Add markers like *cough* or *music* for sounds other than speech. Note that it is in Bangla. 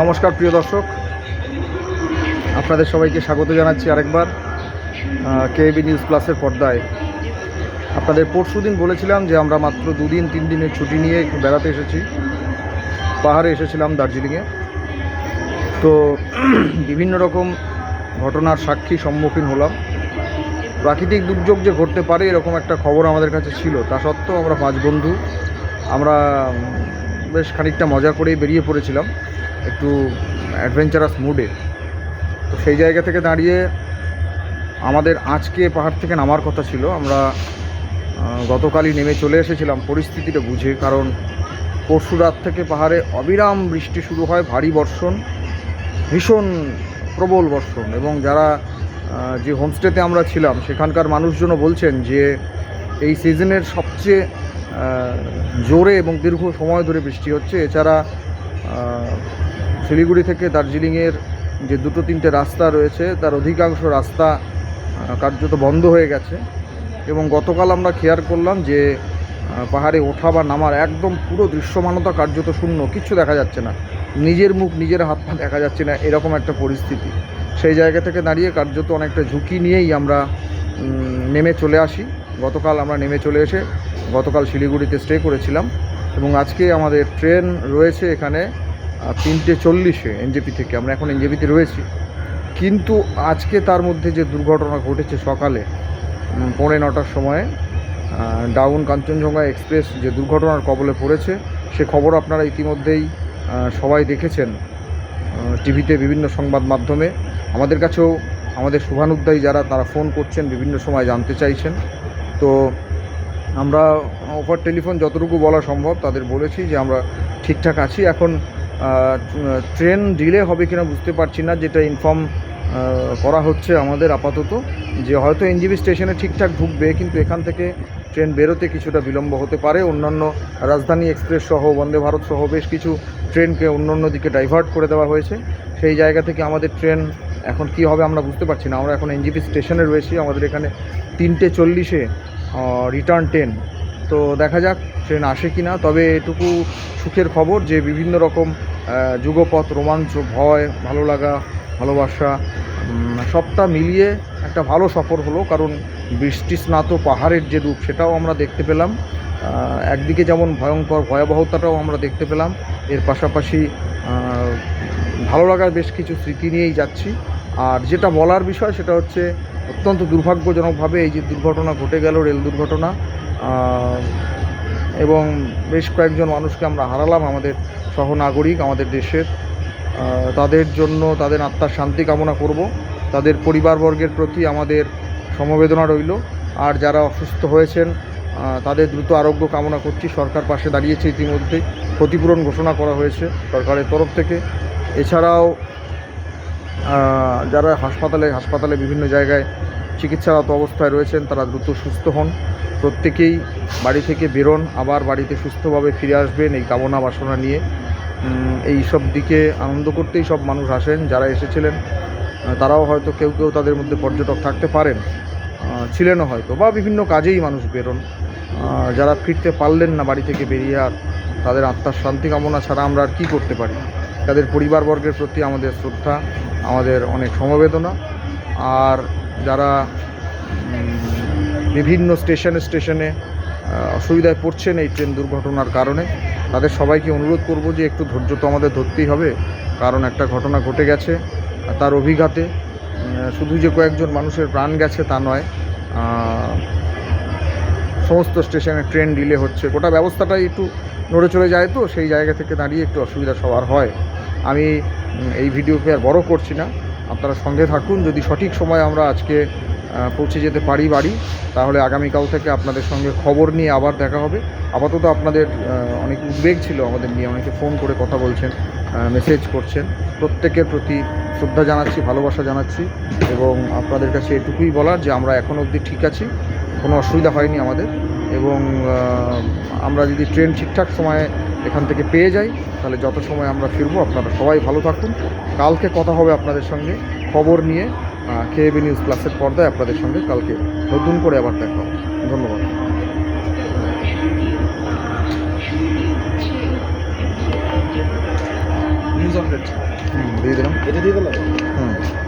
নমস্কার প্রিয় দর্শক। আপনাদের সবাইকে স্বাগত জানাচ্ছি আরেকবার কেবি নিউজ প্লাসের পর্দায়। আপনাদের পরশু দিন বলেছিলাম যে আমরা মাত্র দুদিন, তিন দিনের ছুটি নিয়ে একটু বেড়াতে এসেছি। পাহাড়ে এসেছিলাম দার্জিলিংয়ে। তো *clears throat* বিভিন্ন রকম ঘটনার সাক্ষী সম্মুখীন হলাম। প্রাকৃতিক দুর্যোগ যে ঘটতে পারে এরকম একটা খবর আমাদের কাছে ছিল, তা সত্ত্বেও আমরা পাঁচ বন্ধু, আমরা বেশ খানিকটা মজা করেই বেরিয়ে পড়েছিলাম। একটু অ্যাডভেঞ্চারাস মুডে তো সেই জায়গা থেকে দাঁড়িয়ে আমাদের আজকে পাহাড় থেকে নামার কথা ছিল। আমরা গতকালই নেমে চলে এসেছিলাম পরিস্থিতিটা বুঝে, কারণ পরশু রাত থেকে পাহাড়ে অবিরাম বৃষ্টি শুরু হয়, ভারী বর্ষণ, ভীষণ প্রবল বর্ষণ। এবং যারা যে হোমস্টেতে আমরা ছিলাম, সেখানকার মানুষজনও বলছেন যে এই সিজনের সবচেয়ে জোরে এবং দীর্ঘ সময় ধরে বৃষ্টি হচ্ছে। এছাড়া শিলিগুড়ি থেকে দার্জিলিংয়ের যে দুটো তিনটে রাস্তা রয়েছে, তার অধিকাংশ রাস্তা কার্যত বন্ধ হয়ে গেছে। এবং গতকাল আমরা খেয়াল করলাম যে পাহাড়ে ওঠা বা নামার একদম পুরো দৃশ্যমানতা কার্যত শূন্য কিছু দেখা যাচ্ছে না। নিজের মুখ, নিজের হাত পা দেখা যাচ্ছে না, এরকম একটা পরিস্থিতি। সেই জায়গা থেকে দাঁড়িয়ে কার্যত অনেকটা ঝুঁকি নিয়েই আমরা নেমে চলে আসি। গতকাল আমরা নেমে চলে এসে গতকাল শিলিগুড়িতে স্টে করেছিলাম। এবং আজকে আমাদের ট্রেন রয়েছে এখানে তিনটে চল্লিশে এনজেপি থেকে, আমরা এখন এনজেপিতে রয়েছি। কিন্তু আজকে তার মধ্যে যে দুর্ঘটনা ঘটেছে সকালে পৌনে নটার সময়ে ডাউন কাঞ্চনজঙ্ঘা এক্সপ্রেস যে দুর্ঘটনার কবলে পড়েছে, সে খবর আপনারা ইতিমধ্যেই সবাই দেখেছেন টিভিতে বিভিন্ন সংবাদ মাধ্যমে। আমাদের কাছেও আমাদের শুভানুদ্দায়ী যারা, তারা ফোন করছেন, বিভিন্ন সময় জানতে চাইছেন। তো আমরা ওভার টেলিফোন যতটুকু বলা সম্ভব, তাদের বলেছি যে আমরা ঠিকঠাক আছি। এখন ট্রেন ডিলে হবে কিনা বুঝতে পারছি না, যেটা ইনফর্ম করা হচ্ছে আমাদের আপাতত, যে হয়তো এনজিবি স্টেশনে ঠিকঠাক ঢুকবে, কিন্তু এখান থেকে ট্রেন বেরোতে কিছুটা বিলম্ব হতে পারে। অন্যান্য রাজধানী এক্সপ্রেস সহ, বন্দে ভারত সহ বেশ কিছু ট্রেনকে অন্য অন্য দিকে ডাইভার্ট করে দেওয়া হয়েছে। সেই জায়গা থেকে আমাদের ট্রেন এখন কি হবে আমরা বুঝতে পারছি না। আমরা এখন এনজিপি স্টেশনে রয়েছি, আমাদের এখানে তিনটে চল্লিশে রিটার্ন ট্রেন তো দেখা যাক ট্রেন আসে কি না তবে এটুকু সুখের খবর যে বিভিন্ন রকম যুগপথ রোমাঞ্চ, ভয়, ভালো লাগা, ভালোবাসা সবটা মিলিয়ে একটা ভালো সফর হলো, কারণ বৃষ্টি স্নাত পাহাড়ের যে রূপ সেটাও আমরা দেখতে পেলাম। একদিকে যেমন ভয়ঙ্কর ভয়াবহতাটাও আমরা দেখতে পেলাম, এর পাশাপাশি ভালো লাগার বেশ কিছু স্মৃতি নিয়েই যাচ্ছি। আর যেটা বলার বিষয় সেটা হচ্ছে, অত্যন্ত দুর্ভাগ্যজনকভাবে এই যে দুর্ঘটনা ঘটে গেল, রেল দুর্ঘটনা এবং বেশ কয়েকজন মানুষকে আমরা হারালাম, আমাদের সহনাগরিক, আমাদের দেশের। তাদের জন্য তাদের আত্মার শান্তি কামনা করব। তাদের পরিবারবর্গের প্রতি আমাদের সমবেদনা রইল। আর যারা অসুস্থ হয়েছেন তাদের দ্রুত আরোগ্য কামনা করছি। সরকার পাশে দাঁড়িয়েছে ইতিমধ্যে। ক্ষতিপূরণ ঘোষণা করা হয়েছে সরকারের তরফ থেকে। এছাড়াও যারা হাসপাতালে হাসপাতালে বিভিন্ন জায়গায় চিকিৎসারত অবস্থায় রয়েছেন, তারা দ্রুত সুস্থ হন। প্রত্যেকেই বাড়ি থেকে বেরোন, আবার বাড়িতে সুস্থভাবে ফিরে আসবেন এই কামনা বাসনা নিয়ে। এই সব দিকে আনন্দ করতেই সব মানুষ আসেন, যারা এসেছিলেন তারাও হয়তো কেউ কেউ তাদের মধ্যে পর্যটক থাকতে পারেন ছিলেনও হয়তো, বা বিভিন্ন কাজেই মানুষ বেরোন। যারা ফিরতে পারলেন না বাড়ি থেকে বেরিয়ে আর তাদের আত্মার শান্তি কামনা ছাড়া আমরা আর কী করতে পারি? তাদের পরিবারবর্গের প্রতি আমাদের শ্রদ্ধা, আমাদের অনেক সমবেদনা। আর যারা বিভিন্ন স্টেশনে স্টেশনে অসুবিধায় পড়ছেন এই ট্রেন দুর্ঘটনার কারণে। তাদের সবাইকে অনুরোধ করব যে একটু ধৈর্য তো আমাদের ধরতেই হবে, কারণ একটা ঘটনা ঘটে গেছে তার অভিঘাতে শুধু যে কয়েকজন মানুষের প্রাণ গেছে তা নয় সমস্ত স্টেশনে ট্রেন ডিলে হচ্ছে। গোটা ব্যবস্থাটাই একটু নড়ে চলে যায় তো, সেই জায়গা থেকে দাঁড়িয়ে একটু অসুবিধা সবার হয়। আমি এই ভিডিওকে আর বড় করছি না। আপনারা সঙ্গে থাকুন, যদি সঠিক সময় আমরা আজকে পৌঁছে যেতে পারি বাড়ি, তাহলে আগামীকাল থেকে আপনাদের সঙ্গে খবর নিয়ে আবার দেখা হবে। আপাতত আপনাদের অনেক উদ্বেগ ছিল আমাদের নিয়ে, অনেকে ফোন করে কথা বলছেন মেসেজ করছেন। প্রত্যেকের প্রতি শ্রদ্ধা জানাচ্ছি, ভালোবাসা জানাচ্ছি, এবং আপনাদের কাছে এটুকুই বলার যে আমরা এখন অবধি ঠিক আছি, কোনো অসুবিধা হয়নি আমাদের, এবং আমরা যদি ট্রেন ঠিকঠাক সময়ে এখান থেকে পেয়ে যাই, তাহলে যত সময় আমরা ফিরবো, আপনারা সবাই ভালো থাকুন। কালকে কথা হবে আপনাদের সঙ্গে, খবর নিয়ে। কেএবি নিউজ প্লাসের পর্দায় আপনাদের সঙ্গে কালকে নতুন করে আবার দেখা হবে। ধন্যবাদ। হুম, দিয়ে দিলাম। এটা দিয়ে দিলাম? হুম।